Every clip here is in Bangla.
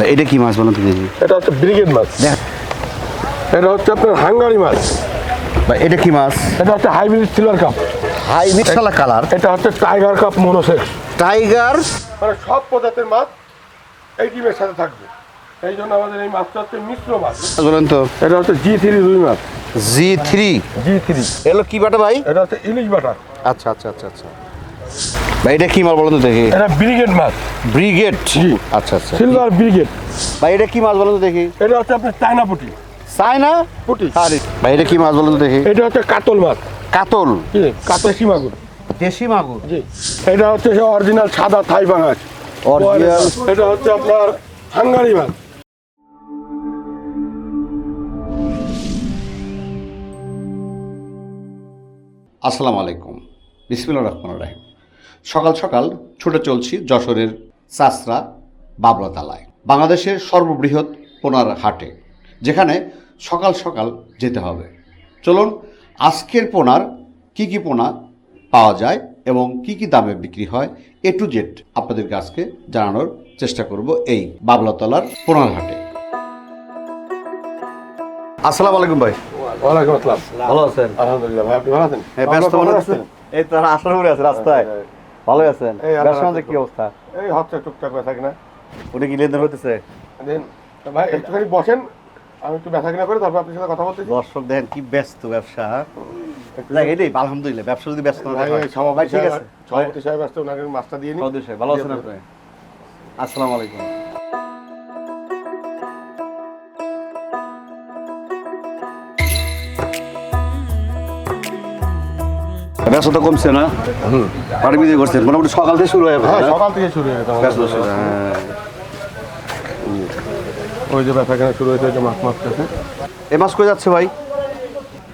এটা কি মাছ বলুন এটা হচ্ছে ব্রিগেড মাছ। এটা হচ্ছে আপনার হাঙ্গারি মাছ। বা এটা কি মাছ? এটা হচ্ছে হাইব্রিড সিলভার কাপ। হাই মিক্সালা কালার। এটা হচ্ছে টাইগার কাপ মনোসেক টাইগার? মানে সব প্রজাতির মাছ এই ডিমের সাথে থাকবে। এই জন্য আমাদের এই মাছটা হচ্ছে মিশ্র মাছ বলুন তো। এটা হচ্ছে জি থ্রি রুই মাছ। জি থ্রি? জি থ্রি। এলো কি বাটা ভাই? এটা হচ্ছে ইলিশ বাটা। আচ্ছা আচ্ছা আচ্ছা আচ্ছা। ভাই এটা কি মাছ বলুন তো দেখি। এটা ব্রিগেড মাছ ব্রিগেড? জি। আচ্ছা আচ্ছা। Silver brigade. ভাই এটা কি মাছ বলুন তো দেখি। এটা হচ্ছে আপনার চায়না পুটি। চাই না পুটি। আরে ভাই এটা কি মাছ বলুন তো দেখি। এটা হচ্ছে কাতল মাছ কাতল? কাতল সীমাগুর দেশি মাগুর? জি। এটা হচ্ছে অরিজিনাল সাদা থাই বাঙাশ অরিজিনাল? এটা হচ্ছে আপনার হাঙ্গারি মাছ আসসালামু আলাইকুম। বিসমিল্লা রহমান রাহিম। সকাল সকাল ছুটে চলছি যশোরের চাসরা বাবলাতালায় বাংলাদেশের সর্ববৃহৎ পোনার হাটে যেখানে সকাল সকাল যেতে হবে। চলুন আজকের পোনার কি কি পোনা পাওয়া যায় এবং কি কি দামে বিক্রি হয় এ টু জেড আপনাদেরকে আজকে জানানোর চেষ্টা করব এই বাবলাতলার পোনার হাটে। আসসালামু আলাইকুম ভাই। ওয়ালাইকুম আসসালাম। ভালো আছেন? আলহামদুলিল্লাহ ভাই আপনি ভালো আছেন? হ্যাঁ, ব্যস্ত আছেন? এই তো আসার উপরে আছে রাস্তায়। হ্যাঁ, ভালোই আছেন? ব্যবসা কি অবস্থা? এই হচ্ছে টুকটাক ব্যথা কিনা। উনি কি লেনদেন হতেছে ভাই একটুখানি বসেন। আমি একটু ব্যথা কিনা করে তারপর আপনার সাথে কথা বলতে দর্শক দেখেন কি ব্যস্ত ব্যবসা আসসালামাইকুম এটাই আলহামদুলিল্লাহ ব্যবসা যদি ব্যস্ত না থাকে সভাপতি সাহেব আসতে ওনাকে মাছটা দিয়ে নিন ভালো আছেন আপনি? আসসালামু আলাইকুম। ব্যস্ততা কমছে না? পাড়ি বিক্রি করছেন মোটামুটি সকাল থেকে শুরু হয়ে হ্যাঁ সকাল থেকে শুরু হয়ে গেছে ব্যস্ত হ্যাঁ। ওই যে ব্যথা কিনা শুরু হয়েছে ওই যে মাছ মাছ কাছে এই মাছ কই যাচ্ছে ভাই?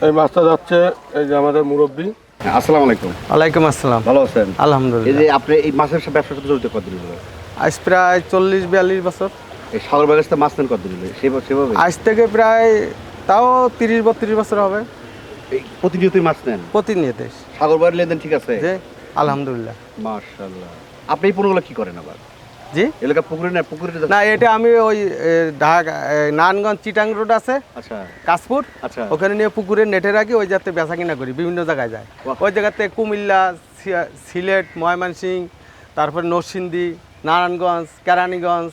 এই মাছটা যাচ্ছে এই যে আমাদের মুরব্বী। হ্যাঁ, আসসালামু আলাইকুম। ওয়ালাইকুম আসসালাম। ভালো আছেন? আলহামদুলিল্লাহ। এই যে আপনি এই মাছের সাথে ব্যবসার সাথে জড়িত কতদিন হলো? আজ প্রায় চল্লিশ বিয়াল্লিশ বছর। এই সাগর বাগের মাছ নেন কতদিন হলো? সেভাবে সেভাবে? আজ থেকে প্রায় তাও তিরিশ বত্রিশ বছর হবে। এই প্রতিনিয়তই মাছ নেন? প্রতিনিয়ত সাগর বাগের লেনদেন ঠিক আছে? যে আলহামদুলিল্লাহ। মার্শাল্লাহ আপনি এই পণ্যগুলো কি করেন আবার? জি? এলাকা পুকুরে না পুকুরে না এটা আমি ওই ঢাকা নারায়ণগঞ্জ চিটাং রোড আছে। আচ্ছা। কাশপুর। আচ্ছা। ওখানে নিয়ে পুকুরে নেটে রাখি ওই যাতে বেচা কিনা করি বিভিন্ন জায়গায় যায়। ওই জায়গাতে কুমিল্লা সিলেট ময়মনসিং তারপর নরসিংদী নারায়ণগঞ্জ কেরানীগঞ্জ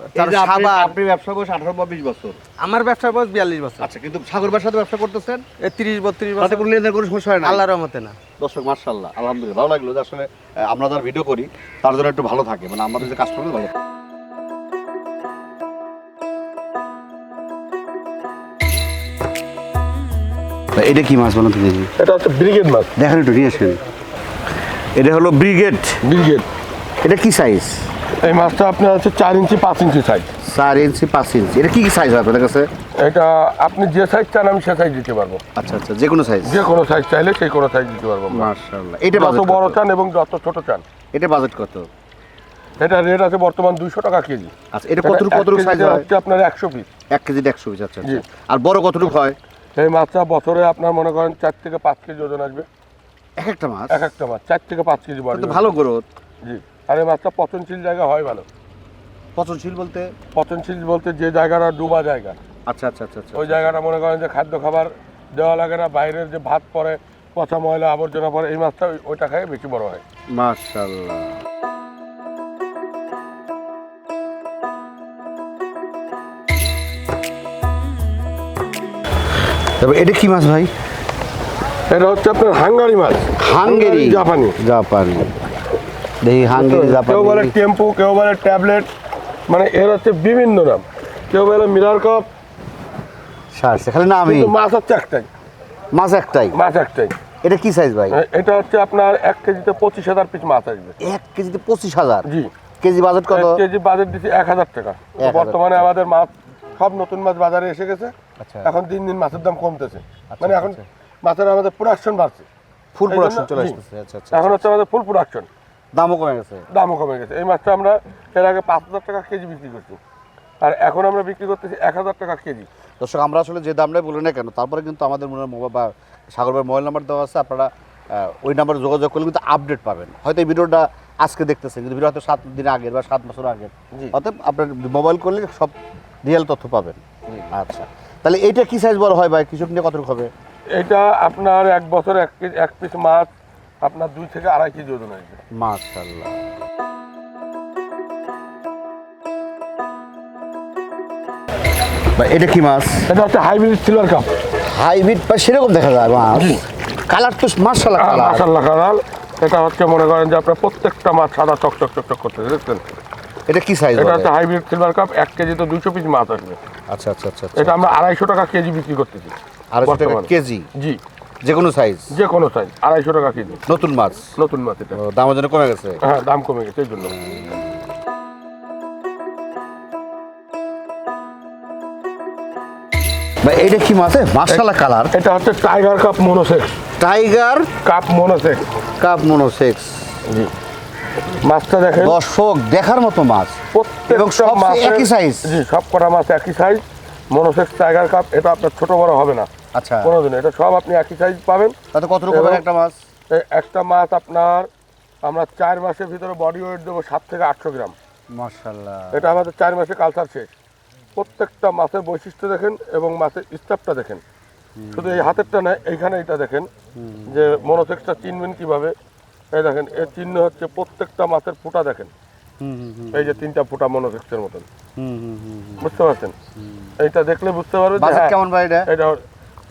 আপনি- ব্যবসা বয়স আঠারো বা বিশ বছর। আমার ব্যবসার বয়স বিয়াল্লিশ বছর। আচ্ছা কিন্তু সাগর বাগের সাথে ব্যবসা করতেছেন? তিরিশ বত্রিশ বছর। কোনো লেনদেন কোনো সমস্যা হয় না আল্লাহর রহমতে না। দর্শক মার্শাল্লাহ আলহামদুলিল্লাহ ভালো লাগল যে আসলে আমরা যারা ভিডিও করি। তার জন্য একটু ভালো থাকে মানে আমাদের যে কাস্টমার ভালো থাকে। এটা কি মাছ বলুন তো এটা হচ্ছে ব্রিগেড মাছ। দেখেন একটু নিয়ে আসেন। এটা হলো ব্রিগেড ব্রিগেড এটা কি সাইজ এই মাছটা আপনার হচ্ছে চার ইঞ্চি পাঁচ ইঞ্চি সাইজ চার ইঞ্চি পাঁচ ইঞ্চি। এটা কি কি সাইজ হয় আপনাদের কাছে? এটা আপনি যে সাইজ চান আমি সে সাইজ দিতে পারব। আচ্ছা আচ্ছা যে কোনো সাইজ যে কোনো সাইজ চাইলে সেই কোনো সাইজ দিতে পারব আমরা। মার্শাল্লাহ এটা যত বাজেট বড় কত? চান এবং যত ছোট চান। এটা বাজেট কত? এটা রেট আছে বর্তমান দুইশো টাকা কেজি। আচ্ছা এটা কতটুকু কতটুকু সাইজ হয়? হচ্ছে আপনার একশো পিস এক কেজি একশো পিস আচ্ছা জি। আচ্ছা আর বড় কতটুকু হয়? এই মাছটা বছরে আপনার মনে করেন চার থেকে পাঁচ কেজি ওজন আসবে। এক একটা মাছ? এক একটা মাছ চার থেকে পাঁচ কেজি বড় ভালো গ্রোথ জি। আর এই মাছটা পচনশীল জায়গা হয় ভালো। পচনশীল বলতে? পচনশীল বলতে যে জায়গাটা ডুবা জায়গা। আচ্ছা আচ্ছা আচ্ছা আচ্ছা। ওই জায়গাটা মনে করেন যে খাদ্য খাবার দেওয়া লাগে না বাইরের যে ভাত পড়ে পচা ময়লা আবর্জনা পড়ে এই মাছটা ওই- ওইটা খায় বেশি বড় হয়। মাশাল্লাহ এটা কি মাছ ভাই? এটা হচ্ছে আপনার হাঙ্গারি মাছ। হাঙ্গেরি। জাপানি। জাপানি। দেখি হাঙ্গেরি কেউ বলে টেম্পু কেউ বলে ট্যাবলেট মানে এর হচ্ছে বিভিন্ন নাম। কেউ বলে মিরার কাপ। সারছে খালি না মাছ হচ্ছে একটাই। মাছ একটাই? মাছ একটাই। এটা কি সাইজ ভাই? এটা হচ্ছে আপনার এক কেজিতে পঁচিশ হাজার পিস মাছ আসবে। এক কেজিতে পঁচিশ হাজার? জি। কেজি বাজেট কত? কেজি বাজার দিচ্ছি এক হাজার টাকা। বর্তমানে আমাদের মাছ সব নতুন মাছ বাজারে এসে গেছে। আচ্ছা। এখন দিন দিন মাছের দাম কমতেছে। মানে এখন আচ্ছা। মাছের আমাদের প্রোডাকশন বাড়ছে। ফুল প্রোডাকশন চলে আচ্ছা আচ্ছা এখন হচ্ছে আমাদের ফুল প্রোডাকশন দামও কমে গেছে। দামও কমে গেছে। এই মাছটা আমরা এর আগে পাঁচ হাজার টাকা কেজি বিক্রি করছি। আর এখন আমরা বিক্রি করতেছি এক হাজার টাকা কেজি। দর্শক আমরা আসলে যে দামটাই বলি না কেন তারপরে কিন্তু আমাদের মনে মোবাইল বা সাগরবার মোবাইল নাম্বার দেওয়া আছে আপনারা ওই নাম্বারে যোগাযোগ করলে কিন্তু আপডেট পাবেন। হয়তো এই ভিডিওটা আজকে দেখতেছেন কিন্তু ভিডিও হয়তো সাত দিন আগের বা সাত বছর আগের। অতএব আপনার মোবাইল করলে সব রিয়েল তথ্য পাবেন। আচ্ছা। তাহলে এইটা কি সাইজ বড় হয় ভাই? কৃষক নিয়ে কতটুকু হবে? এটা আপনার এক বছর এক এক পিস মাছ আপনার দুই থেকে আড়াই কেজি ওজন আসবে মাশাল্লাহ এটা কি মাছ? এটা হচ্ছে হাইব্রিড সিলভার কাপ। হাইব্রিড বা সেরকম দেখা যায় মাছ। কালার তো মার্শাল্লাহ কালার। মাসাল্লাহ কালাল এটা হচ্ছে মনে করেন যে আপনার প্রত্যেকটা মাছ সাদা চকচক চকচক করতে দেখছেন? এটা কি সাইজ এটা হচ্ছে হাইব্রিড সিলভার কাপ এক কেজি তো দুইশো পিস মাছ আসবে। আচ্ছা আচ্ছা আচ্ছা এটা আমরা আড়াইশো টাকা কেজি বিক্রি করতেছি। আড়াইশো টাকা কেজি? জি। যে কোনো সাইজ যে কোনো সাইজ আড়াইশো টাকা কেজি। নতুন মাছ? নতুন মাছ এটা। ও, দামের জন্য কমে গেছে। হ্যাঁ দাম কমে গেছে এই জন্য। ভাই এটা কি মাছ? মার্শাল্লাহ কালার এটা হচ্ছে tiger cup monosex tiger cup monosex cup monosex জি। মাছটা দেখেন। দর্শক দেখার মতো মাছ। এবং সব মাছের- একই size? জি সব কটা মাছ একই সাইজ মনোসেক্স টাইগার কাপ এটা আপনার ছোট বড় হবে না। আচ্ছা। কোনোদিন এটা সব আপনি একই সাইজ পাবেন। তাতে কত রকমের একটা মাছ? একটা মাছ আপনার আমরা চার মাসের ভিতরে বডি ওয়েট দেবো সাত থেকে আটশো গ্রাম। মাশাল্লাহ। এটা আমাদের চার মাসে কালচার শেষ। প্রত্যেকটা মাছের বৈশিষ্ট্য দেখেন এবং মাছের স্টাফটা দেখেন। শুধু এই হাতেরটা নয় এইখানে এটা দেখেন যে মনোসেক্সটা চিনবেন কীভাবে? এই দেখেন এর চিহ্ন হচ্ছে প্রত্যেকটা মাছের ফুটা দেখেন। এই যে তিনটা ফুটা মনোসেক্সের মতন। বুঝতে পারছেন? এইটা দেখলে বুঝতে পারবেন হ্যাঁ, কেমন ভাই এটা? এটা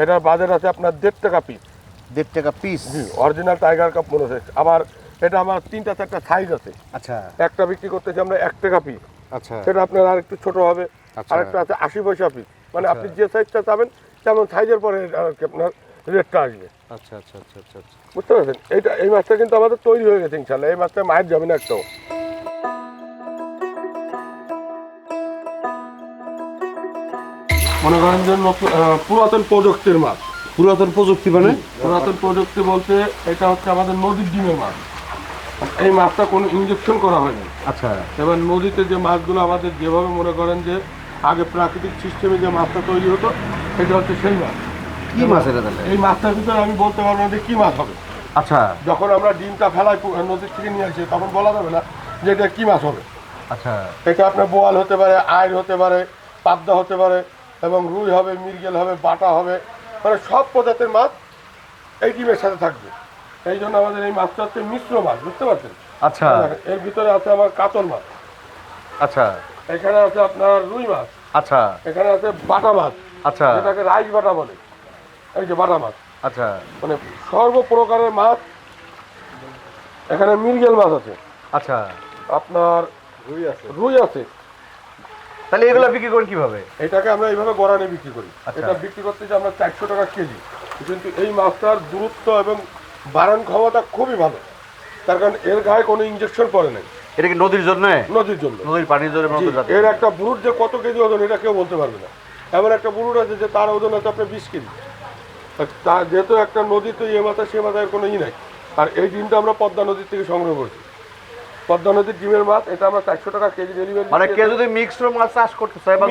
এটার বাজার আছে আপনার দেড় টাকা পিস দেড় টাকা piece original tiger cup monosex আবার এটা আমার তিনটা চারটা সাইজ আছে। আচ্ছা। একটা বিক্রি করতেছি আমরা এক টাকা পিস আচ্ছা। সেটা আপনার আর একটু ছোট হবে। আচ্ছা। আরেকটা আছে আশি পয়সা পিস মানে আপনি যে সাইজটা চাবেন তেমন সাইজের পরে আর কি আপনার রেটটা আসবে। আচ্ছা আচ্ছা আচ্ছা আচ্ছা আচ্ছা। বুঝতে পারছেন? এইটা এই মাছটা কিন্তু আমাদের তৈরি হয়ে গেছে ইনশাল্লাহ। এই মাছটা মায়ের যাবে না একটাও মনে করেন যে পুরাতন প্রযুক্তির মাছ পুরাতন প্রযুক্তি মানে? পুরাতন প্রযুক্তি বলতে এটা হচ্ছে আমাদের নদীর ডিমের মাছ এই মাছটা কোনো ইঞ্জেকশন করা হয়নি। আচ্ছা। এবার নদীতে যে মাছগুলো আমাদের যেভাবে মনে করেন যে আগে প্রাকৃতিক সিস্টেমে যে মাছটা তৈরি হতো সেটা হচ্ছে সেই মাছ। কি মাছ এটা তাহলে? এই মাছটার ভিতরে আমি বলতে পারব না যে কী মাছ হবে। আচ্ছা। যখন আমরা ডিমটা ফেলাই নদীর থেকে নিয়ে আসি তখন বলা যাবে না যে এটা কী মাছ হবে। আচ্ছা। এটা আপনার বোয়াল হতে পারে আয়ের হতে পারে পাবদা হতে পারে এবং রুই হবে মৃগেল হবে বাটা হবে মানে সব প্রজাতির মাছ এই ডিমের সাথে থাকবে। এই জন্য আমাদের এই মাছটা হচ্ছে মিশ্র মাছ বুঝতে পারছেন? আচ্ছা। এর ভিতরে আছে আমার কাতল মাছ। আচ্ছা। এখানে আছে আপনার রুই মাছ। আচ্ছা। এখানে আছে বাটা মাছ। আচ্ছা। এটাকে রাইস বাটা বলে। এই যে বাটা মাছ। আচ্ছা। মানে সর্বপ্রকারের মাছ এখানে মৃগেল মাছ আছে। আচ্ছা। আপনার রুই আছে। রুই আছে। তাহলে এগুলো বিক্রি করেন কীভাবে? এটাকে আমরা এইভাবে গড়ানে বিক্রি করি। আচ্ছা। এটা বিক্রি করতে যে আমরা চারশো টাকা কেজি। কিন্তু এই মাছটার দূরত্ব এবং বাড়ান ক্ষমতা খুবই ভালো। তার কারণ এর গায়ে কোনো ইঞ্জেকশন পড়ে নাই। এটা কি নদীর জন্য? নদীর জন্য। নদীর পানির জন্য এর একটা বুরুট যে কত কেজি ওজন এটা কেউ বলতে পারবে না। এমন একটা বুরুট আছে যে তার ওজন আছে আপনার বিশ কেজি। তা যেহেতু একটা নদীতে এ মাথা সে মাথায় কোনো ই নাই। আর এই ডিমটা আমরা পদ্মা নদীর থেকে সংগ্রহ করছি। পদ্মা নদীর ডিমের মাছ এটা আমরা চারশো টাকা কেজি ডেলিভারি মানে কেউ যদি মিক্সড মাছ চাষ করতে চায় বা।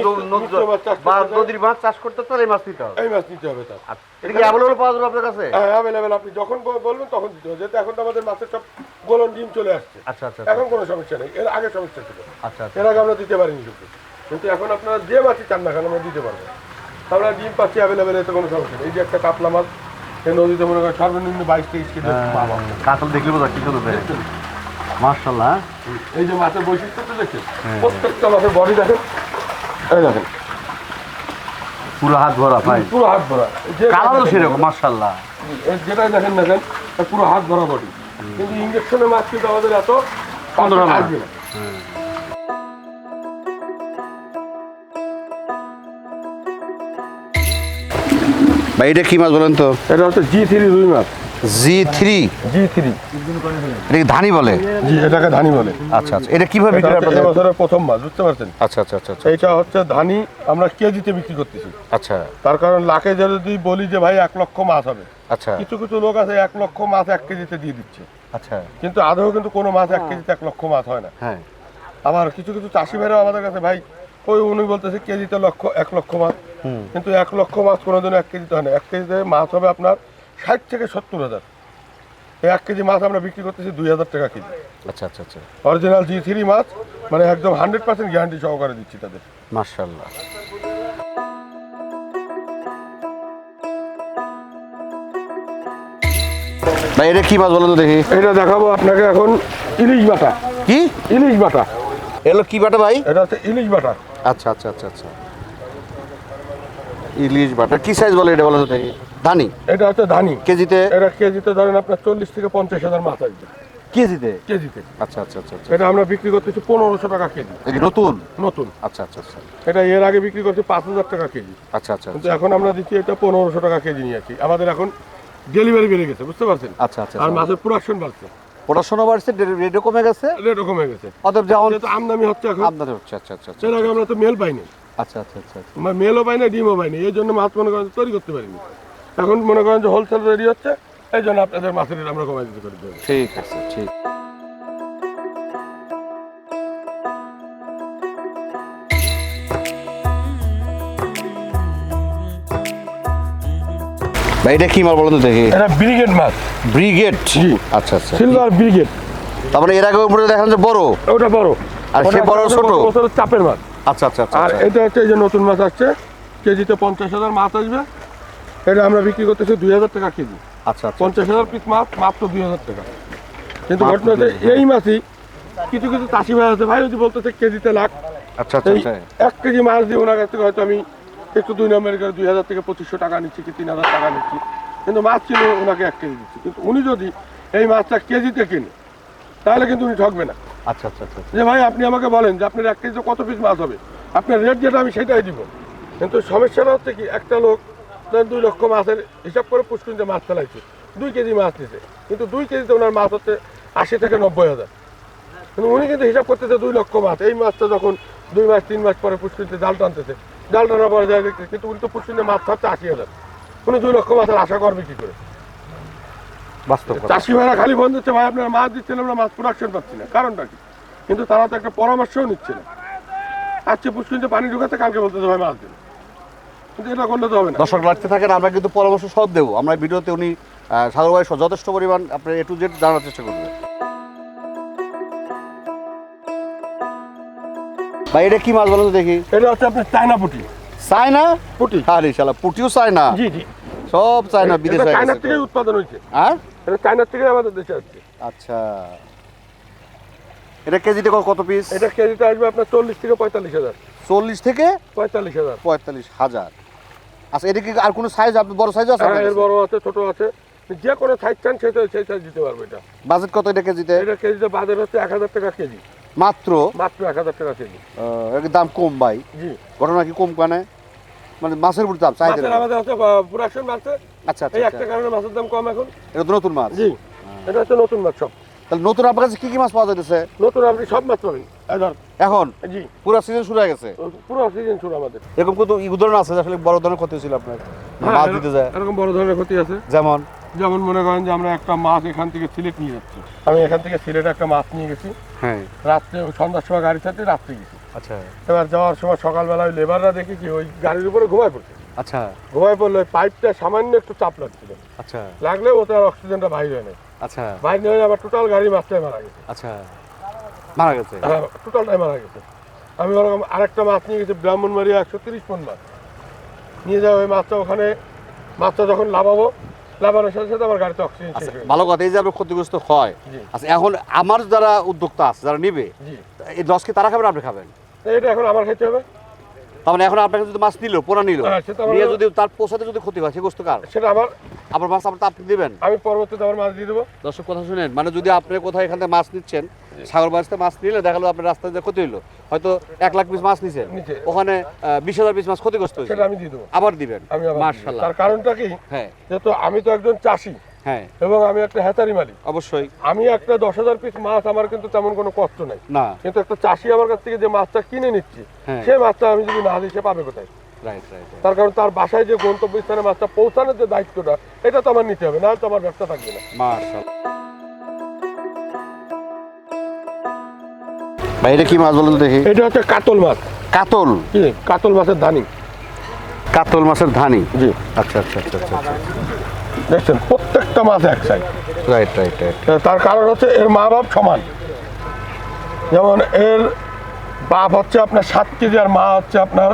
নদীর মাছ চাষ করতে চায় এই মাছ নিতে হবে। এই মাছ নিতে হবে তার। আচ্ছা, এটা কি অ্যাভেলেবল পাওয়া যাবে আপনার কাছে? হ্যাঁ অ্যাভেলেবেল আপনি যখন বলবেন তখন দিতে হবে। যেহেতু এখন তো আমাদের মাছের সব গোলন ডিম চলে আসছে। আচ্ছা আচ্ছা এখন কোনো সমস্যা নেই। এর আগে সমস্যা ছিল। আচ্ছা আচ্ছা। এর আগে আমরা দিতে পারিনি কিন্তু। কিন্তু এখন আপনারা যে মাছই চান না কেন আমরা দিতে পারব। আমরা ডিম পাচ্ছি অ্যাভেলেবেল এতে কোনো সমস্যা নেই। এই যে একটা কাতলা মাছ এই নদীতে মনে করেন সর্বনিম্ন বাইশ তেইশ কেজি পাওয়া কাতল দেখলে বোঝা কি? মার্শাল্লাহ এই যে মাছের বৈশিষ্ট্য তো দেখছেন প্রত্যেকটা মাছের বডি দেখেন এই দেখেন। পুরো হাত ভরা ভাই। পুরো হাত ভরা। যে কালারও সেরকম মার্শাল্লাহ যেটাই দেখেন দেখেন পুরো হাত ভরা বডি। কিন্তু ইঞ্জেকশনের মাছ কিন্তু আমাদের এত না। আসবে না। ভাই এটা কি মাছ বলেন তো? এটা হচ্ছে জি থ্রি রুই মাছ। জি থ্রি জি থ্রি ধানি বলে? জি এটাকে ধানি বলে। আচ্ছা আচ্ছা। এটা কীভাবে বিক্রি আপনাদের? এবছরের প্রথম মাছ বুঝতে পারছেন? আচ্ছা আচ্ছা আচ্ছা আচ্ছা। হচ্ছে ধানি আমরা কেজিতে বিক্রি করতেছি। আচ্ছা। তার কারণ লাখে যদি বলি যে ভাই এক লক্ষ মাছ হবে। আচ্ছা। কিছু কিছু লোক আছে এক লক্ষ মাছ এক কেজিতে দিয়ে দিচ্ছে। আচ্ছা। কিন্তু আদৌ কিন্তু কোনো মাছ এক কেজিতে এক লক্ষ মাছ হয় না। হ্যাঁ। আবার কিছু কিছু চাষি ভাইরাও আমাদের কাছে ভাই ওই উনি বলতেছে কেজিতে লক্ষ এক লক্ষ মাছ। হুম। কিন্তু এক লক্ষ মাছ কোনোদিন এক কেজিতে হয় না। এক কেজিতে মাছ হবে আপনার ষাট থেকে সত্তর হাজার। এই এক কেজি মাছ আমরা বিক্রি করতেছি দুই হাজার টাকা কেজি। আচ্ছা আচ্ছা আচ্ছা। অরিজিনাল জি থ্রি মাছ মানে একদম হান্ড্রেড পার্সেন্ট গ্যারান্টি সহকারে দিচ্ছি তাদের। মার্শাল্লাহ ভাই এটা কি মাছ বলেন তো দেখি? এটা দেখাবো আপনাকে এখন ইলিশ বাটা। কি? ইলিশ বাটা। এলো কি বাটা ভাই? এটা হচ্ছে ইলিশ বাটা। আচ্ছা আচ্ছা আচ্ছা আচ্ছা। ইলিশ বাটা। কি সাইজ বলে এটা বলেন তো দেখি। ধানি এটা হচ্ছে ধানি কেজিতে? এটা কেজিতে ধরেন আপনার চল্লিশ থেকে পঞ্চাশ হাজার মাছ আসবে। কেজিতে? কেজিতে। আচ্ছা আচ্ছা আচ্ছা আচ্ছা। এটা আমরা বিক্রি করতেছি পনেরোশো টাকা কেজি। নতুন? নতুন। আচ্ছা আচ্ছা আচ্ছা। এটা এর আগে বিক্রি করছি পাঁচ হাজার টাকা কেজি। আচ্ছা আচ্ছা কিন্তু এখন আমরা দিচ্ছি এটা পনেরোশো টাকা কেজি নিয়েছি আমাদের এখন ডেলিভারি বেড়ে গেছে বুঝতে পারছেন? আচ্ছা আচ্ছা আর মাছের প্রোডাকশন বাড়ছে। পড়াশোনা বাড়ছে রেটও কমে গেছে। রেটও কমে গেছে। অতএব যেমন আমদানি হচ্ছে এখন আপনাদের হচ্ছে আচ্ছা আচ্ছা আচ্ছা সের আগে আমরা তো মেল পাইনি। আচ্ছা আচ্ছা আচ্ছা আচ্ছা। মেলও পাই না ডিমও পাইনি এই জন্য মাছ মনে করেন তৈরি করতে পারিনি। এখন মনে করেন যে হোলসেল রেডি হচ্ছে এই জন্য আপনাদের মাছের রেট আমরা কমাই দিতে পারি। ঠিক আছে ঠিক। ভাই এটা কি মাল বলেন তো দেখি? এটা ব্রিগেড মাছ ব্রিগেড জি। আচ্ছা আচ্ছা। সিলভার ব্রিগেড তারপরে এর আগে উপরে দেখান যে বড়? ওটা বড়। আর সে বড় ছোট? চাপের মাছ আচ্ছা আচ্ছা আচ্ছা আর আচ্ছা। এটা হচ্ছে এই যে নতুন মাছ আসছে কেজিতে পঞ্চাশ হাজার মাছ আসবে। এটা আমরা বিক্রি করতেছি দুই হাজার টাকা কেজি। আচ্ছা আচ্ছা। পঞ্চাশ হাজার পিস মাছ মাত্র দুই হাজার টাকা। কিন্তু ঘটনা হচ্ছে এই মাছই কিছু কিছু চাষি ভাই আছে ভাই যদি বলতেছে কেজিতে লাখ। আচ্ছা আচ্ছা আচ্ছা। এক কেজি মাছ দিয়ে ওনার কাছ থেকে হয়তো আমি একটু দুই নম্বরের করে দুই হাজার থেকে পঁচিশশো টাকা নিচ্ছি কি তিন হাজার টাকা নিচ্ছি। কিন্তু মাছ কিনে ওনাকে এক কেজি দিচ্ছি। কিন্তু উনি যদি এই মাছটা কেজিতে কিনে তাহলে কিন্তু উনি ঠকবে না। আচ্ছা আচ্ছা আচ্ছা যে ভাই আপনি আমাকে বলেন যে আপনার এক কেজিতে কত পিস মাছ হবে? আপনার রেট যেটা আমি সেটাই দিব। কিন্তু সমস্যাটা হচ্ছে কি একটা লোক ধরেন দুই লক্ষ মাছের হিসাব করে পুষ্কুনিতে মাছ ফেলাইছে। দুই কেজি মাছ নিছে। কিন্তু দুই কেজিতে ওনার মাছ হচ্ছে আশি থেকে নব্বই হাজার। কিন্তু উনি কিন্তু হিসাব করতেছে দুই লক্ষ মাছ। এই মাছটা যখন দুই মাস তিন মাস পরে পুষ্কুনিতে জাল টানতেছে। জাল টানার পরে যায় দেখতেছে কিন্তু উনি তো পুষ্কুনিতে মাছ ছাড়ছে আশি হাজার। উনি দুই লক্ষ মাছের আশা করবে কি করে? চাষি ভাইরা খালি বন্ধ হচ্ছে ভাই আপনারা মাছ দিচ্ছেন আমরা মাছ প্রোডাকশন পাচ্ছি না। কারণটা কি? কিন্তু তারা তো একটা পরামর্শও নিচ্ছে না। আজকে পুষ্কিনতে পানি ঢুকাতে কালকে বলতেছে ভাই মাছ দিন। এটা করলে তো হবে না। দর্শক লাগতে থাকেন আমরা কিন্তু পরামর্শ সব দেবো। আমরা ভিডিওতে উনি আহ, যথেষ্ট পরিমাণ আপনার এ টু জেড জানার চেষ্টা করবেন। ভাই এটা কি মাছ বলেন দেখি? এটা হচ্ছে আপনার চায়না পুটি। চায় না পুটি। আরে শালা পুটিও চায় না জি জি। সব চায় না বিদেশ হয়ে চায়নার গেছে উৎপাদন হয়েছে। হ্যাঁ? এটা চায়নার থেকে আমাদের দেশে আসছে। আচ্ছা। এটা কেজিতে কত পিস এটা কেজিতে আসবে আপনার চল্লিশ থেকে পঁয়তাল্লিশ হাজার। চল্লিশ থেকে পঁয়তাল্লিশ হাজার। পঁয়তাল্লিশ হাজার। আচ্ছা এটা কি আর কোনো সাইজ আপনি বড় সাইজ আছে হ্যাঁ, এর বড় আছে ছোট আছে। যে কোনো সাইজ চান সেটা সেই সাইজ দিতে পারবে এটা। বাজেট কত এটা কেজিতে? এটা কেজিতে বাজার হচ্ছে এক হাজার টাকা কেজি। মাত্র? মাত্র এক হাজার টাকা কেজি। এর দাম কম ভাই। জি। ঘটনা কি কম কানে? মানে মাছের উপর দাম চাহিদা আমাদের হচ্ছে প্রোডাকশন বাড়ছে আচ্ছা আচ্ছা এই আচ্ছা। একটা কারণে মাছের দাম কম এখন। এটা নতুন মাছ। জি। এটা হচ্ছে নতুন মাছ সব। তাহলে নতুন আপনার কাছে কি কি মাছ পাওয়া যাইতেছে? নতুন আপনি সব মাছ পাবেন। এখন? জি। পুরো সিজন শুরু হয়ে গেছে? পুরো সিজন শুরু আমাদের। এরকম কত উদাহরণ আছে আসলে বড় ধরনের ক্ষতি হয়েছিল আপনার। হ্যাঁ, মাছ দিতে যায়। এরকম বড় ধরনের ক্ষতি আছে। যেমন? যেমন মনে করেন যে আমরা একটা মাছ এখান থেকে সিলেট নিয়ে যাচ্ছি। আমি এখান থেকে সিলেটে একটা মাছ নিয়ে গেছি। হ্যাঁ। রাত্রে সন্ধ্যার সময় গাড়ি চাচ্ছে রাত্রে গেছি। আচ্ছা। এবার যাওয়ার সময় সকালবেলা ওই লেবাররা দেখি কি ওই গাড়ির উপরে ঘুমায় পড়ছে? আচ্ছা। ঘুমায় পড়লে পাইপটা সামান্য একটু চাপ লাগছিল। আচ্ছা। লাগলে ওতে আর অক্সিজেনটা বাইর হয় না আচ্ছা। বাইর হয়ে আবার টোটাল গাড়ি মাছটাই মারা গেছে। আচ্ছা মারা গেছে? হ্যাঁ টোটালটাই মারা গেছে। আমি ওরকম আরেকটা মাছ নিয়ে গেছি ব্রাহ্মণবাড়িয়া একশো তিরিশ পন মাছ। নিয়ে যাও ওই মাছটা ওখানে মাছটা যখন লাভাবো লাভানোর সাথে সাথে আমার গাড়িতে অক্সিজেন আচ্ছা ভালো কথা এই যে আপনার ক্ষতিগ্রস্ত হয় আচ্ছা এখন আমার যারা উদ্যোক্তা আছে যারা নিবে এই দশ কি তারা খাবেন আপনি খাবেন? এটা এখন আমার খেতে হবে। মানে এখন আপনাকে যদি মাছ নিল পোনা নিল নিয়ে যদি তার পোষাতে যদি ক্ষতি হয় সে গোস্ত কার? সেটা আমার আবার মাছ আপনার আপনি দিবেন। আমি পরবর্তীতে আবার মাছ দিয়ে দেবো। দর্শক কথা শুনেন মানে যদি আপনি কোথাও এখান থেকে মাছ নিচ্ছেন সাগর মাছতে মাছ নিলে দেখা গেলো আপনার রাস্তায় ক্ষতি হলো হয়তো এক লাখ পিস মাছ নিছেন নিচে। ওখানে বিশ হাজার পিস মাছ ক্ষতিগ্রস্ত হয়েছে। আমি দিয়ে দেবো। আবার দিবেন। মার্শাল্লাহ তার কারণটা কি? হ্যাঁ। যেহেতু আমি তো একজন চাষি হ্যাঁ। এবং আমি একটা হেতারি মালিক। অবশ্যই। আমি একটা দশ হাজার পিস মাছ আমার কিন্তু তেমন কোনো কষ্ট নাই। না। কিন্তু একটা চাষি আমার কাছ থেকে যে মাছটা কিনে নিচ্ছে হ্যাঁ। সেই মাছটা আমি যদি না দিই সে পাবে কোথায়? রাইট রাইট তার কারণ তার বাসায় যে গন্তব্যস্থানে মাছটা পৌঁছানোর যে দায়িত্বটা এটা তো আমার নিতে হবে না তো আমার ব্যবসা থাকবে না। মার্শাল ভাই এটা কি মাছ বলুন দেখি? এটা হচ্ছে কাতল মাছ। কাতল? কাতল মাছের ধানি। কাতল মাছের ধানি? জি। আচ্ছা আচ্ছা আচ্ছা আচ্ছা আচ্ছা। দেখছেন প্রত্যেকটা মাছ এক সাইজ রাইট রাইট রাইট তার কারণ হচ্ছে এর মা বাপ সমান। যেমন এর বাপ হচ্ছে আপনার সাত কেজি আর মা হচ্ছে আপনার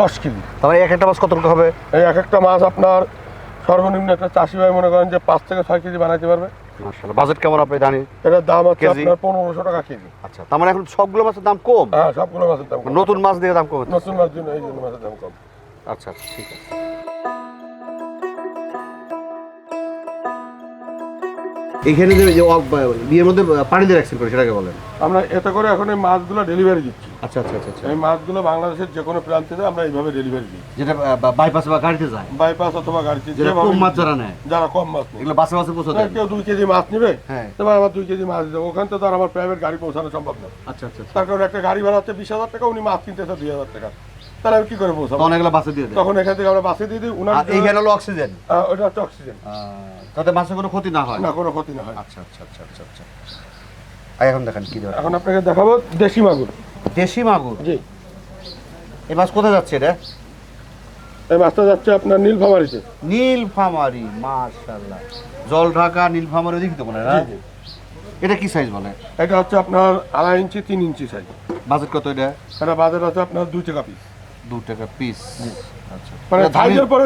দশ কেজি। তাহলে এক একটা মাছ কত টাকা হবে? এই এক একটা মাছ আপনার সর্বনিম্ন একটা চাষি ভাই মনে করেন যে পাঁচ থেকে ছয় কেজি বানাইতে পারবে। বাজেট কেমন আপনি জানেন এটার দাম হচ্ছে? আপনার পনেরোশো টাকা কেজি। আচ্ছা তার মানে এখন সবগুলো মাছের দাম কম? হ্যাঁ সবগুলো মাছের দাম নতুন মাছ দিয়ে দাম কম নতুন মাছ জন্য এই জন্য মাছের দাম কম। আচ্ছা আচ্ছা ঠিক আছে। এখানে যে বিয়ের মধ্যে পানি দিয়ে রাখছেন করে সেটাকে বলেন। আমরা এতে করে এখন এই মাছগুলো ডেলিভারি দিচ্ছি। আচ্ছা আচ্ছা আচ্ছা আচ্ছা। এই মাছগুলো বাংলাদেশের যে কোনো প্রান্তে আমরা এইভাবে ডেলিভারি দিই। যেটা বাইপাস বা গাড়িতে যায়। বাইপাস অথবা গাড়িতে যেভাবে কম মাছ যারা নেয়। যারা কম মাছ নেই এগুলো বাসে বাসে পৌঁছে দেয় কেউ দুই কেজি মাছ নিবে হ্যাঁ। এবার আমার দুই কেজি মাছ দেবো ওখান থেকে তো আর আমার প্রাইভেট গাড়ি পৌঁছানো সম্ভব না। আচ্ছা আচ্ছা আচ্ছা। তার কারণে একটা গাড়ি ভাড়া হচ্ছে বিশ হাজার টাকা উনি মাছ কিনতেছে দুই হাজার টাকা। তাহলে কি করে পৌঁছাবো তখন এগুলো বাসে দিয়ে দেয়। তখন এখান থেকে আমরা বাসে দিয়ে দিই উনার এইখানে হলো অক্সিজেন ওটা হচ্ছে অক্সিজেন যাতে মাছের কোনো ক্ষতি না হয়? না কোনো ক্ষতি না হয়। আচ্ছা আচ্ছা আচ্ছা আচ্ছা আচ্ছা। এখন দেখেন কি এখন আপনাকে দেখাবো দেশি মাগুর। দেশি মাগুর? জি। এই মাছ কোথায় যাচ্ছে এটা এই মাছটা যাচ্ছে আপনার নীলফামারিতে। নীলফামারি মাশাআল্লাহ। জল ঢাকা নীলফামারি ওদিকে তো মনে হয়। এটা কি সাইজ বলে? এটা হচ্ছে আপনার আড়াই ইঞ্চি তিন ইঞ্চি সাইজ বাজেট কত এটা? এটা বাজার আছে আপনার দুই টাকা পিস দু টাকা পিস আচ্ছা। মানে পরে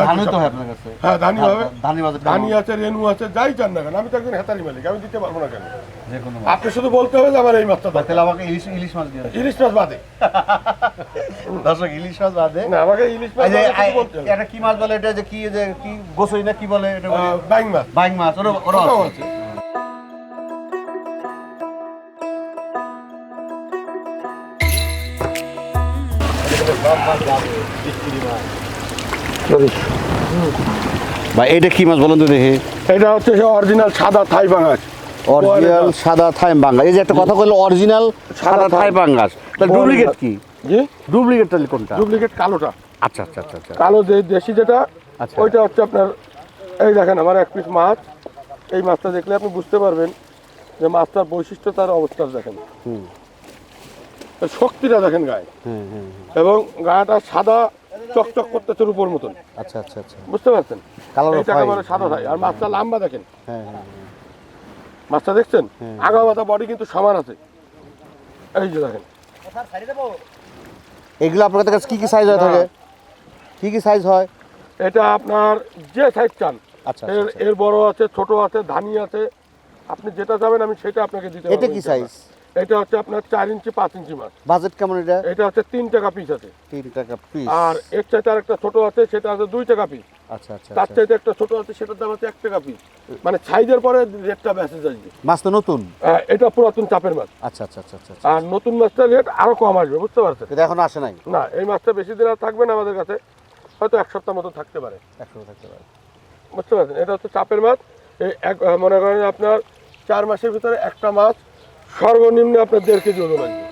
ধানই তো আপনার কাছে? হ্যাঁ ধানি হবে। ধানি বাজেট ধানি আছে রেনু আছে যাই চান না কেন আমি তো একজন হেতারি মালিক আমি দিতে পারব না কেন? আপনি শুধু বলতে হবে যে আমার এই মাছটা তাহলে আমাকে ইলিশ ইলিশ মাছ দিয়ে ইলিশ মাছ বাদে। দর্শক ইলিশ মাছ বাদে। না আমাকে ইলিশ মাছ এটা কি মাছ বলে? এটা যে কি যে কি গোসই না কি বলে? এটা বাইং মাছ। বাইং মাছ ওরা ওরা আছে। ভাই এটা কি মাছ বলুন তো দেখি। এটা হচ্ছে অরিজিনাল সাদা থাই বাঙাশ অরিজিনাল সাদা থাই বাঙ্গাস এই যে একটা কথা বলল অরিজিনাল সাদা থাই বাঙ্গাস তাহলে ডুপ্লিকেট কি? জি? ডুপ্লিকেট তাহলে কোনটা? ডুপ্লিকেট কালোটা। আচ্ছা আচ্ছা আচ্ছা আচ্ছা। কালো যে দেশি যেটা আচ্ছা। ওইটা হচ্ছে আপনার এই দেখেন আমার এক পিস মাছ। এই মাছটা দেখলে আপনি বুঝতে পারবেন যে মাছটার বৈশিষ্ট্য তার অবস্থা দেখেন। হুম। শক্তিটা দেখেন গায়ে। হুম হুম এবং গায়েটা সাদা চকচক করতেছে উপর মতন। আচ্ছা আচ্ছা আচ্ছা। বুঝতে পারছেন? কালো সাদা থাকে আর মাছটা লম্বা দেখেন। হ্যাঁ হ্যাঁ মাছটা দেখছেন? আগা মাথা বডি কিন্তু সমান আছে। এই যে দেখেন। এগুলো আপনার কাছে কি কি সাইজ হয়ে থাকে কি কি সাইজ হয়? এটা আপনার যে সাইজ চান। আচ্ছা এর এর বড় আছে ছোট আছে ধানি আছে। আপনি যেটা চাবেন আমি সেটা আপনাকে দিতে এটা কি সাইজ এটা হচ্ছে আপনার চার ইঞ্চি পাঁচ ইঞ্চি মাছ। বাজেট কেমন এটা? এটা হচ্ছে তিন টাকা পিস আছে। তিন টাকা পিস আর এর চাইতে আর একটা ছোট আছে সেটা আছে দুই টাকা পিস আচ্ছা আচ্ছা তার আচ্ছা। চাইতে একটা ছোট আছে সেটার দাম আছে এক টাকা পিস মানে সাইজের পরে রেটটা মেসেজ আসবে। মাছ তো নতুন? আহ, এটা পুরাতন চাপের মাছ। আচ্ছা আচ্ছা আচ্ছা আচ্ছা আর নতুন মাছটার রেট আরও কম আসবে বুঝতে পারছেন? এটা এখন আসে নাই? না এই মাছটা বেশি দিন আর থাকবে না আমাদের কাছে। হয়তো এক সপ্তাহ মতো থাকতে পারে। একশো থাকতে পারে। বুঝতে পারছেন? এটা হচ্ছে চাপের মাছ। এক মনে করেন আপনার চার মাসের ভিতরে একটা মাছ সর্বনিম্ন আপনার দেড় কেজি ওজন আসবে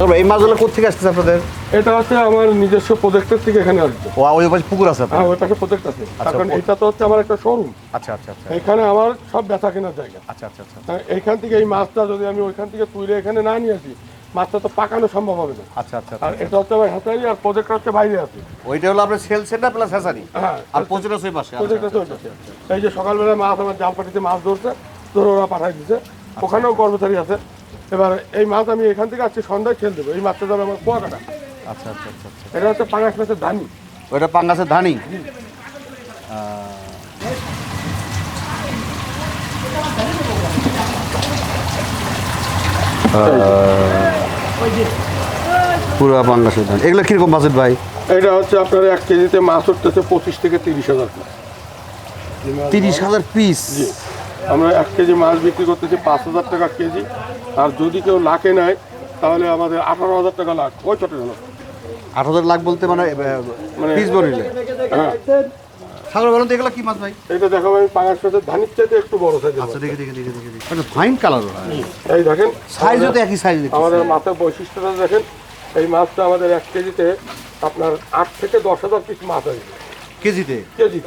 তবে এই মাছগুলো কোথেকে আসতেছে আপনাদের? এটা হচ্ছে আমার নিজস্ব প্রজেক্টের থেকে এখানে আসবে। ও ওই পাশে পুকুর আছে হ্যাঁ ওই পাশে প্রজেক্ট আছে। কারণ এটা তো হচ্ছে আমার একটা শোরুম আচ্ছা আচ্ছা আচ্ছা। এখানে আমার সব বেচা কেনার জায়গা। আচ্ছা আচ্ছা আচ্ছা। এইখান থেকে এই মাছটা যদি আমি ওইখান থেকে তুলে এখানে না নিয়ে আসি মাছটা তো পাকানো সম্ভব হবে না। আচ্ছা আচ্ছা আর এটা হচ্ছে আমার আর প্রজেক্ট হচ্ছে বাইরে আছে। ওইটা হলো আপনার সেল সেন্টার প্লাস হ্যাঁ আর প্রচুর আছে পাশে আচ্ছা, প্রজেক্ট আছে। ওই পাশে। এই যে সকালবেলা মাছ আমার জাল পাটিতে মাছ ধরছে ধরে ওরা পাঠাই দিছে। ওখানেও কর্মচারী আছে। এবার এই মাছ আমি এখান থেকে আজকে সন্ধ্যায় খেল দেবো। এই মাছটা যাবে আমার কুয়াকাটা। আচ্ছা আচ্ছা আচ্ছা আচ্ছা। এটা হচ্ছে পাঙাশ মাছের ধানি। ওইটা পাঙ্গাসের ধানি? পুরো পাঙ্গাসের ধানি এগুলো কীরকম বাজেট ভাই? এটা হচ্ছে আপনার এক কেজিতে মাছ উঠতেছে পঁচিশ থেকে তিরিশ হাজার পিস তিরিশ হাজার পিস আমরা এক কেজি মাছ বিক্রি করতেছি পাঁচ হাজার টাকা কেজি। আর যদি কেউ লাখে নেয় তাহলে আমাদের আঠারো হাজার টাকা লাখ। ওই জন্য আট হাজার লাখ বলতে মানে মানে পিস বলিলে হ্যাঁ। সাগর বলুন তো এগুলো কি মাছ ভাই? এটা দেখাবো আমি পাঙাশ মাছের ধানির চাইতে একটু বড় সাইজের আচ্ছা দেখে দেখে দেখে দেখে দেখে। একটা ফাইন কালার এই দেখেন সাইজও তো একই সাইজ আমাদের মাছের বৈশিষ্ট্যটা দেখেন এই মাছটা আমাদের এক কেজিতে আপনার আট থেকে দশ হাজার পিস মাছ আসবে কেজিতে? কেজি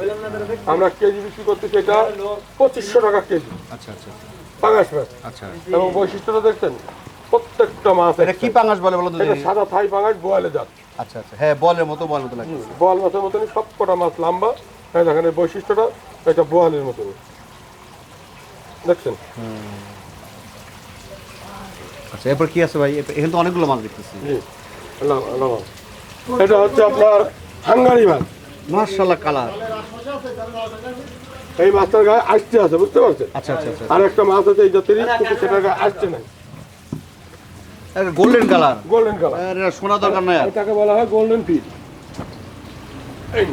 আমরা কেজি বিক্রি করতেছি এটা পঁচিশশো টাকা কেজি। আচ্ছা আচ্ছা পাঙাশ মাছ। আচ্ছা। এবং বৈশিষ্ট্যটা দেখছেন প্রত্যেকটা মাছ এটা কি পাঙ্গাস বলে বলো তো সাদা থাই পাঙাশ বোয়ালে যাত আচ্ছা আচ্ছা। হ্যাঁ বলের মতো বলের মতো লাগে বোয়াল মাছের মতনই সব কটা মাছ লম্বা। এই দেখেন এই বৈশিষ্ট্যটা এটা বোয়ালের মতনই দেখছেন? আচ্ছা এরপর কি আছে ভাই? এখানে তো অনেকগুলো মাছ দেখতেছি। এটা হচ্ছে আপনার হাঙ্গারি মাছ মার্শাল্লাহ কালার। এই মাছটার গায়ে আসতে আছে বুঝতে পারছেন? আচ্ছা আচ্ছা আচ্ছা। আর একটা মাছ আছে এই জাতেরই কিন্তু সেটার গায়ে আসছে নাই। Golden colour. Golden colour. শোনা দরকার নাই এটাকে বলা হয় গোল্ডেন ফিট এই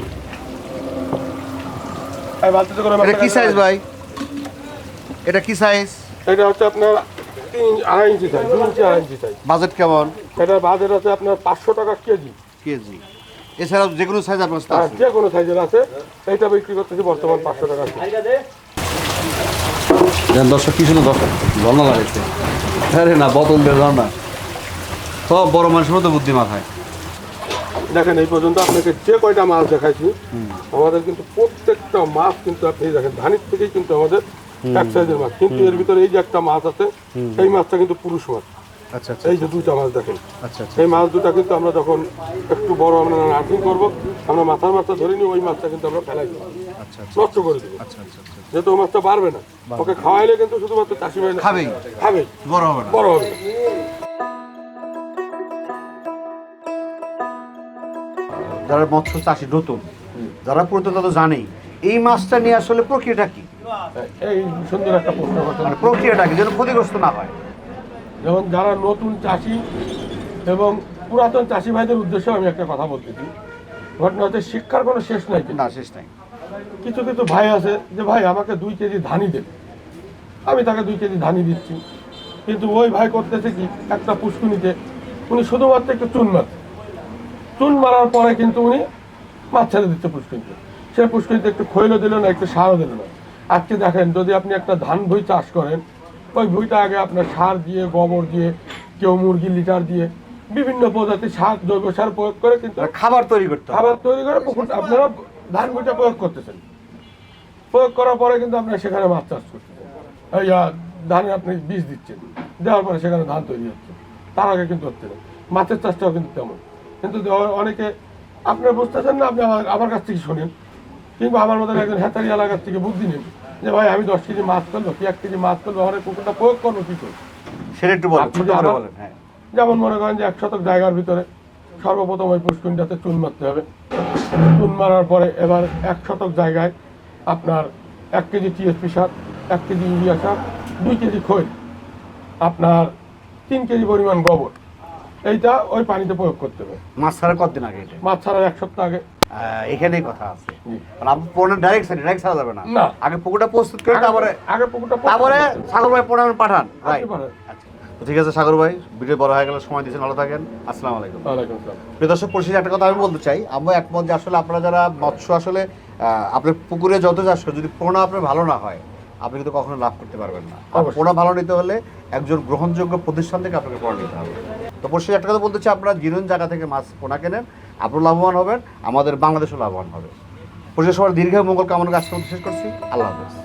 এটা কি সাইজ ভাই? এটা কি সাইজ এটা হচ্ছে আপনার তিন আড়াই ইঞ্চি সাইজ দুই ইঞ্চি আড়াই ইঞ্চি সাইজ বাজেট কেমন? এটা বাজার আছে আপনার পাঁচশো টাকা কেজি। কেজি। এছাড়াও যে কোনো সাইজ আপনার কাছে যে কোনো সাইজের আছে এইটা বিক্রি করতেছি বর্তমান পাঁচশো টাকা দর্শক কি শুনে দর্শক। ঝর্ণা লাগাইছে। আরে না বোতল দিয়ে ঝর্ণা। সব বড় মানুষের মতো বুদ্ধি মাথায় দেখেন এই পর্যন্ত আপনাকে যে কয়টা মাছ দেখাইছি আমাদের কিন্তু প্রত্যেকটা মাছ কিন্তু আপনি দেখেন ধানির থেকেই কিন্তু আমাদের এক সাইজের মাছ। কিন্তু এর ভিতরে এই যে একটা মাছ আছে সেই মাছটা কিন্তু পুরুষ মাছ। আচ্ছা আচ্ছা। এই যে দুইটা মাছ দেখেন। আচ্ছা আচ্ছা। এই মাছ দুটা কিন্তু আমরা যখন একটু বড় আমরা নার্সিং করব আমরা মাথার মাছটা ধরে নিই ওই মাছটা কিন্তু আমরা ফেলাই দেবো। নষ্ট করে দেবো। যেহেতু ওই মাছটা বাড়বে না। ওকে খাওয়াইলে কিন্তু শুধুমাত্র চাষি ভাই না- খাবেই। খাবেই। বড় হবে বড় হবে যারা মৎস্য চাষি নতুন যারা পুরাতন তারা তো জানেই। এই মাছটা নিয়ে আসলে প্রক্রিয়াটা কি? এই সুন্দর একটা প্রশ্ন মানে প্রক্রিয়াটা কি যেন ক্ষতিগ্রস্ত না হয়? যেমন যারা নতুন চাষি এবং পুরাতন চাষি ভাইদের উদ্দেশ্যে আমি একটা কথা বলতেছি। ঘটনা হচ্ছে শিক্ষার কোনো শেষ নাই না শেষ নাই। কিছু কিছু ভাই আছে যে ভাই আমাকে দুই কেজি ধানই দেবে আমি তাকে দুই কেজি ধানই দিচ্ছি। কিন্তু ওই ভাই করতেছে কি একটা পুষ্কুনিতে। উনি শুধুমাত্র একটু চুন মারছে চুন মারার পরে কিন্তু উনি মাছ ছেড়ে দিচ্ছে পুষ্কুনিতে সে পুষ্কুনিতে একটু খৈলও দিল না একটু সারও দিল না। আজকে দেখেন যদি আপনি একটা ধান ভুই চাষ করেন ওই ভুইটা আগে আপনার সার দিয়ে গোবর দিয়ে কেউ মুরগি লিটার দিয়ে বিভিন্ন প্রজাতির সার জৈব সার প্রয়োগ করে কিন্তু খাবার তৈরি করতে খাবার তৈরি করে পুকুর আপনারা ধান ভুইটা প্রয়োগ করতেছেন। প্রয়োগ করার পরে কিন্তু আপনারা সেখানে মাছ চাষ করতেছেন। এই ধানে আপনি বীজ দিচ্ছেন দেওয়ার পরে সেখানে ধান তৈরি হচ্ছে। তার আগে কিন্তু হচ্ছে না। মাছের চাষটাও কিন্তু তেমন। কিন্তু অনেকে আপনারা বুঝতেছেন না আপনি আমার আমার কাছ থেকে শোনেন। কিংবা আমার মতন একজন হেতারি এলাকার থেকে বুদ্ধি নেন। যে ভাই আমি দশ কেজি মাছ করব কি এক কেজি মাছ করব আমার কুকুরটা প্রয়োগ করব কি করে সেটা একটু বলেন হ্যাঁ। যেমন মনে করেন যে এক শতক জায়গার ভিতরে সর্বপ্রথম ওই পুষ্কুনিটাতে চুন মারতে হবে। চুন মারার পরে এবার এক শতক জায়গায় আপনার এক কেজি টিএসপি সার এক কেজি ইউরিয়া সার দুই কেজি খৈল আপনার তিন কেজি পরিমাণ গোবর। এইটা ওই পানিতে প্রয়োগ করতে হবে। মাছ ছাড়া কতদিন আগে এটা? মাছ ছাড়ার এক সপ্তাহ আগে। এখানেই কথা আছে। মানে আপনি পোনা ডাইরেক্ট ছাড়ি ডাইরেক্ট ছাড়া যাবে না। না। আগে পুকুরটা প্রস্তুত করে তারপরে আগে পুকুরটা তারপরে সাগর ভাই পোনা পাঠান। রাইট আচ্ছা। ঠিক আছে সাগর ভাই ভিডিও বড় হয়ে গেলে সময় দিয়েছেন ভালো থাকেন। আসসালামু আলাইকুম। প্রিয় দর্শক পরিশেষে একটা কথা আমি বলতে চাই। আমরা একমত যে আসলে আপনারা যারা মৎস্য আসলে আপনার পুকুরে যত চাষ করে যদি পোনা আপনার ভালো না হয় আপনি কিন্তু কখনো লাভ করতে পারবেন না। পোনা ভালো নিতে হলে একজন গ্রহণযোগ্য প্রতিষ্ঠান থেকে আপনাকে পোনা নিতে হবে। তো পরিশেষে একটা কথা বলতে চাই আপনারা জিরুন জায়গা থেকে মাছ পোনা কেনেন। আপনারা লাভবান হবেন, আমাদের বাংলাদেশও লাভবান হবে। পরিশেষে সবার দীর্ঘ মঙ্গল কামনা কাজ করতে শেষ করছি। আল্লাহ হাফেজ।